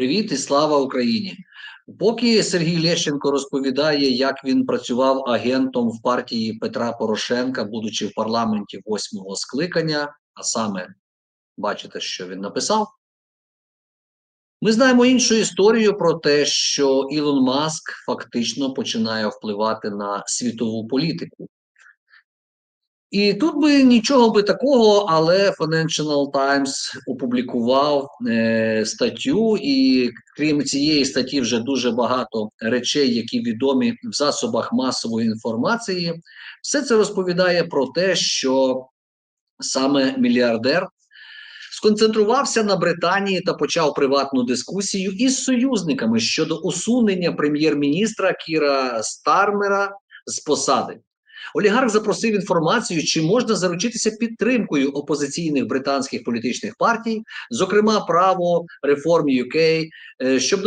Привіт і слава Україні! Поки Сергій Лещенко розповідає, як він працював агентом в партії Петра Порошенка, будучи в парламенті восьмого скликання, а саме бачите, що він написав. Ми знаємо іншу історію про те, що Ілон Маск фактично починає впливати на світову політику. І тут би нічого би такого, але Financial Times опублікував е, статтю, і крім цієї статті, вже дуже багато речей, які відомі в засобах масової інформації. Все це розповідає про те, що саме мільярдер сконцентрувався на Британії та почав приватну дискусію із союзниками щодо усунення прем'єр-міністра Кіра Стармера з посади. Олігарх запросив інформацію, чи можна заручитися підтримкою опозиційних британських політичних партій, зокрема право реформ UK, е, щоб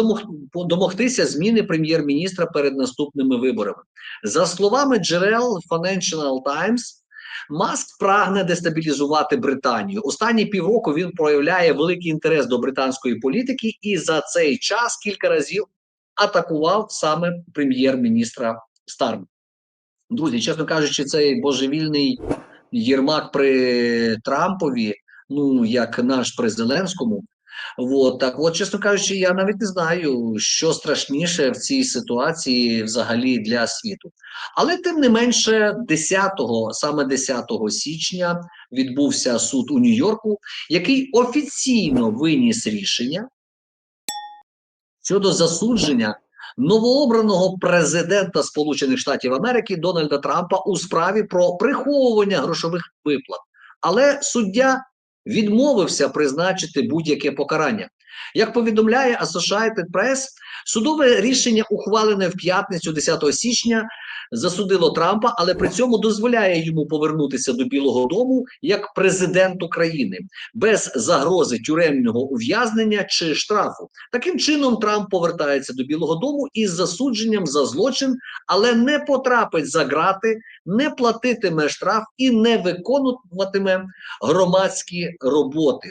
домогтися зміни прем'єр-міністра перед наступними виборами. За словами джерел Financial Times, Маск прагне дестабілізувати Британію. Останні півроку він проявляє великий інтерес до британської політики і за цей час кілька разів атакував саме прем'єр-міністра Стармера. Друзі, чесно кажучи, цей божевільний Єрмак при Трампові, ну як наш при Зеленському. От, так от, чесно кажучи, я навіть не знаю, що страшніше в цій ситуації взагалі для світу. Але тим не менше, 10, саме 10 січня відбувся суд у Нью-Йорку, який офіційно виніс рішення щодо засудження новообраного президента Сполучених Штатів Америки Дональда Трампа у справі про приховування грошових виплат. Але суддя відмовився призначити будь-яке покарання. Як повідомляє Associated Press, судове рішення, ухвалене в п'ятницю, 10 січня, засудило Трампа, але при цьому дозволяє йому повернутися до Білого Дому як президент України без загрози тюремного ув'язнення чи штрафу. Таким чином Трамп повертається до Білого Дому із засудженням за злочин, але не потрапить за грати, не платитиме штраф і не виконуватиме громадські роботи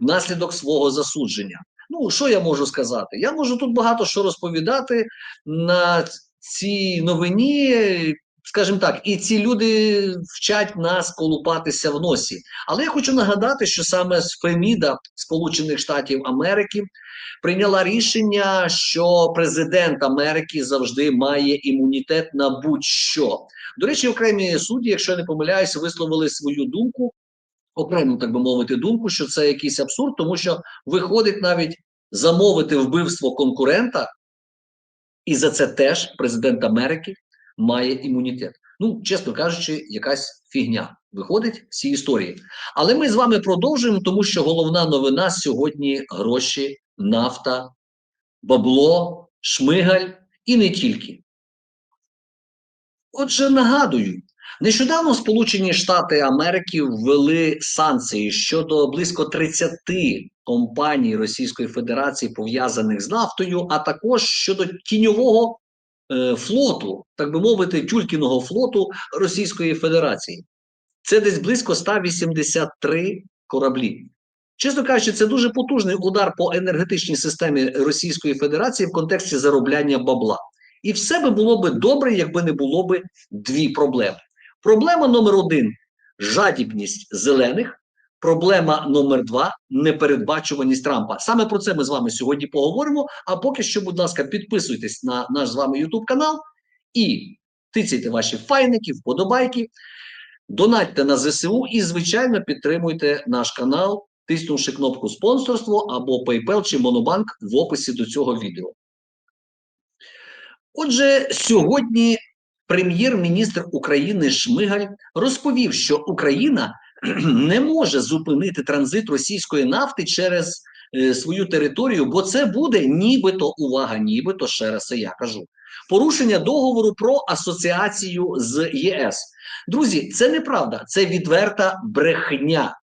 внаслідок свого засудження. Ну, що я можу сказати? Я можу тут багато що розповідати на цій новині. Скажімо так, і ці люди вчать нас колупатися в носі. Але я хочу нагадати, що саме Феміда Сполучених Штатів Америки прийняла рішення, що президент Америки завжди має імунітет на будь-що. До речі, окремі судді, якщо я не помиляюся, висловили свою думку окрему, так би мовити, думку, що це якийсь абсурд, тому що виходить навіть замовити вбивство конкурента, і за це теж президент Америки має імунітет. Ну, чесно кажучи, якась фігня виходить в цій історії. Але ми з вами продовжуємо, тому що головна новина сьогодні гроші, нафта, бабло, шмигаль і не тільки. Отже, нагадую, Нещодавно Сполучені Штати Америки ввели санкції щодо близько 30 компаній Російської Федерації пов'язаних з нафтою, а також щодо тіньового е, флоту, так би мовити, тюлькіного флоту Російської Федерації. Це десь близько 183 кораблі. Чесно кажучи, це дуже потужний удар по енергетичній системі Російської Федерації в контексті заробляння бабла. І все би було би добре, якби не було би дві проблеми. Проблема номер один жадібність зелених. Проблема номер два непередбачуваність Трампа. Саме про це ми з вами сьогодні поговоримо. А поки що, будь ласка, підписуйтесь на наш з вами YouTube канал і тицяйте ваші файники, вподобайки, донатьте на ЗСУ і, звичайно, підтримуйте наш канал, тиснувши кнопку спонсорство або PayPal чи Монобанк в описі до цього відео. Отже, сьогодні прем'єр-міністр України Шмигаль розповів, що Україна не може зупинити транзит російської нафти через е, свою територію, бо це буде нібито увага, нібито ще раз я кажу. Порушення договору про асоціацію з ЄС. Друзі, це неправда, це відверта брехня,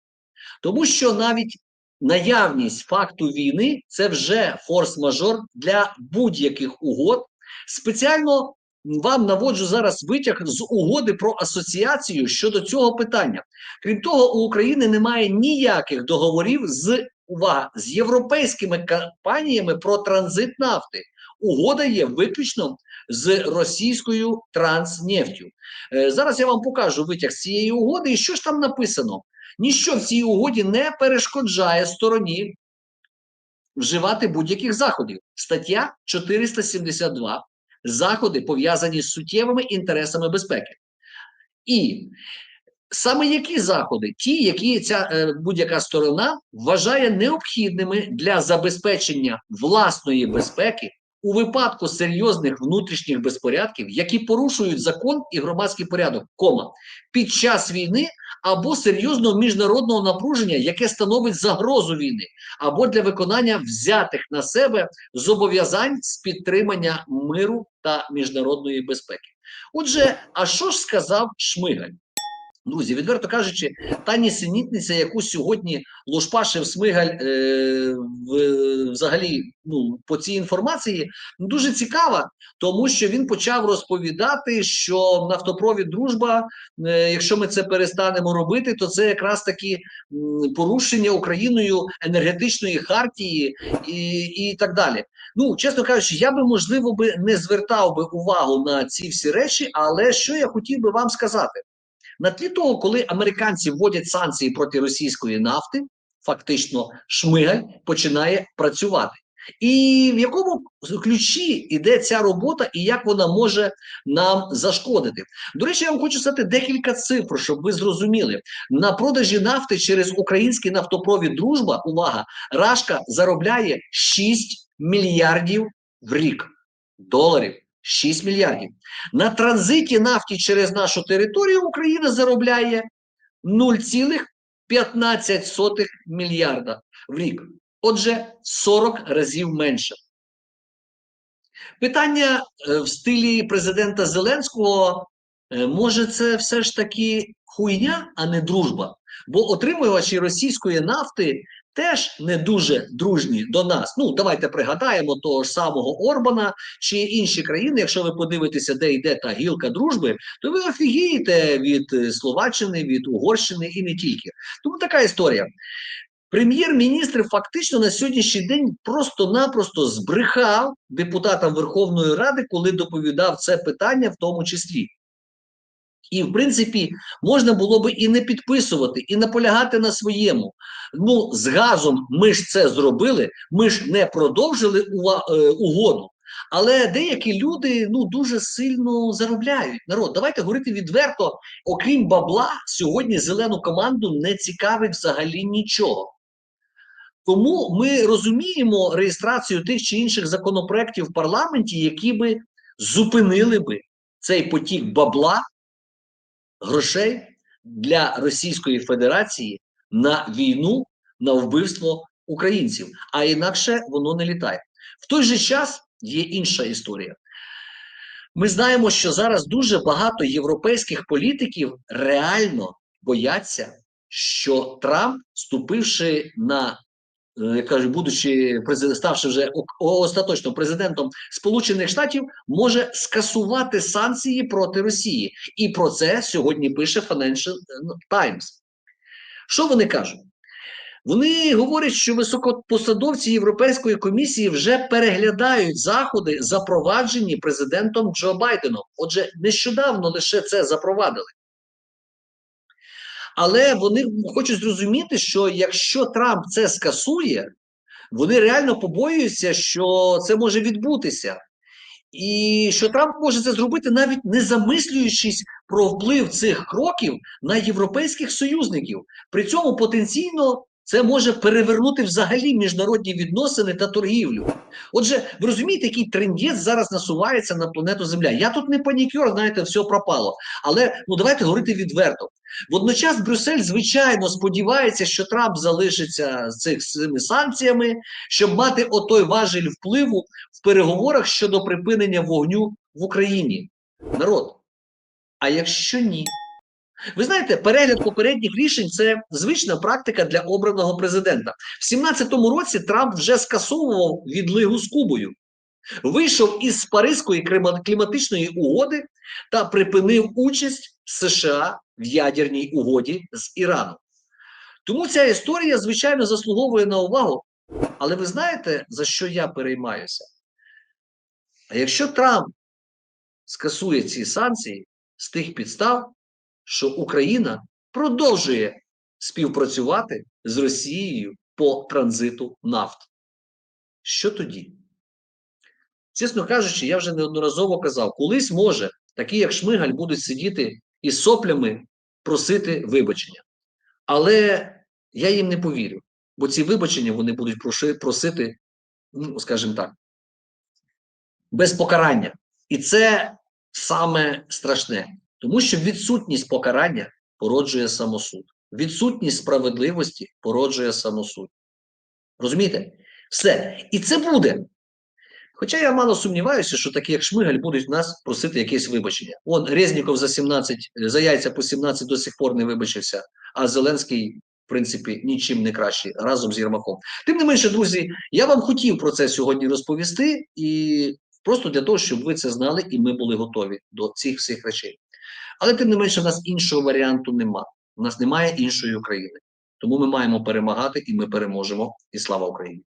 тому що навіть наявність факту війни це вже форс-мажор для будь-яких угод. Спеціально вам наводжу зараз витяг з угоди про асоціацію щодо цього питання. Крім того, у України немає ніяких договорів з увага, з європейськими компаніями про транзит нафти. Угода є виключно з російською транснефтю. Е, зараз я вам покажу витяг з цієї угоди, і що ж там написано? Ніщо в цій угоді не перешкоджає стороні вживати будь-яких заходів. Стаття 472. Заходи пов'язані з суттєвими інтересами безпеки. І саме які заходи, ті, які ця е, будь-яка сторона вважає необхідними для забезпечення власної безпеки у випадку серйозних внутрішніх безпорядків, які порушують закон і громадський порядок, кома під час війни або серйозного міжнародного напруження, яке становить загрозу війни, або для виконання взятих на себе зобов'язань з підтримання миру та міжнародної безпеки. Отже, а що ж сказав Шмигаль? Друзі, відверто кажучи, та нісенітниця, яку сьогодні Лошпашев Смигаль е, в, взагалі ну, по цій інформації, ну, дуже цікава, тому що він почав розповідати, що нафтопровід дружба, е, якщо ми це перестанемо робити, то це якраз таки порушення Україною енергетичної хартії і, і так далі. Ну, чесно кажучи, я би можливо би не звертав би увагу на ці всі речі, але що я хотів би вам сказати. На тлі того, коли американці вводять санкції проти російської нафти, фактично Шмигаль починає працювати. І в якому ключі йде ця робота, і як вона може нам зашкодити? До речі, я вам хочу сказати декілька цифр, щоб ви зрозуміли. На продажі нафти через український нафтопровід Дружба, увага, Рашка заробляє 6 мільярдів в рік доларів. 6 мільярдів. На транзиті нафті через нашу територію Україна заробляє 0,15 мільярда в рік. Отже, 40 разів менше. Питання е, в стилі президента Зеленського: е, може, це все ж таки хуйня, а не дружба? Бо отримувачі російської нафти теж не дуже дружні до нас. Ну, давайте пригадаємо того ж самого Орбана чи інші країни. Якщо ви подивитеся, де йде та гілка дружби, то ви офігієте від е, Словаччини, від Угорщини і не тільки. Тому така історія. Прем'єр-міністр фактично на сьогоднішній день просто-напросто збрехав депутатам Верховної Ради, коли доповідав це питання, в тому числі. І, в принципі, можна було би і не підписувати, і наполягати на своєму. Ну, з газом ми ж це зробили, ми ж не продовжили е, угоду. Але деякі люди ну дуже сильно заробляють. Народ, давайте говорити відверто, окрім бабла, сьогодні зелену команду не цікавить взагалі нічого. Тому ми розуміємо реєстрацію тих чи інших законопроєктів в парламенті, які би зупинили би цей потік бабла грошей для Російської Федерації на війну, на вбивство українців, а інакше воно не літає. В той же час є інша історія. Ми знаємо, що зараз дуже багато європейських політиків реально бояться, що Трамп, вступивши на Е, кажуть, будучи ставши вже остаточно президентом Сполучених Штатів, може скасувати санкції проти Росії, і про це сьогодні пише Financial Times. Що вони кажуть? Вони говорять, що високопосадовці Європейської комісії вже переглядають заходи, запроваджені президентом Джо Байденом. Отже, нещодавно лише це запровадили. Але вони хочуть зрозуміти, що якщо Трамп це скасує, вони реально побоюються, що це може відбутися. І що Трамп може це зробити, навіть не замислюючись про вплив цих кроків на європейських союзників. При цьому потенційно це може перевернути взагалі міжнародні відносини та торгівлю. Отже, ви розумієте, який трендєць зараз насувається на планету Земля. Я тут не панікер, знаєте, все пропало. Але ну давайте говорити відверто. Водночас Брюссель, звичайно, сподівається, що Трамп залишиться з цими санкціями, щоб мати отой важель впливу в переговорах щодо припинення вогню в Україні. Народ. А якщо ні? Ви знаєте, перегляд попередніх рішень це звична практика для обраного президента. В 17-му році Трамп вже скасовував відлигу з Кубою, вийшов із Паризької кліматичної угоди та припинив участь США в ядерній угоді з Іраном. Тому ця історія, звичайно, заслуговує на увагу. Але ви знаєте, за що я переймаюся? А якщо Трамп скасує ці санкції з тих підстав, що Україна продовжує співпрацювати з Росією по транзиту нафти, що тоді? Чесно кажучи, я вже неодноразово казав, колись може такі, як Шмигаль, будуть сидіти із соплями просити вибачення. Але я їм не повірю, бо ці вибачення вони будуть просити, ну, скажімо так, без покарання. І це саме страшне, тому що відсутність покарання породжує самосуд. Відсутність справедливості породжує самосуд. Розумієте? Все. І це буде. Хоча я мало сумніваюся, що такі, як Шмигаль, будуть в нас просити якесь вибачення. Он Резніков за 17, за яйця по 17 до сих пор не вибачився, а Зеленський, в принципі, нічим не кращий разом з Єрмаком. Тим не менше, друзі, я вам хотів про це сьогодні розповісти, і просто для того, щоб ви це знали, і ми були готові до цих всіх речей. Але тим не менше, в нас іншого варіанту нема. У нас немає іншої України. Тому ми маємо перемагати, і ми переможемо. І слава Україні!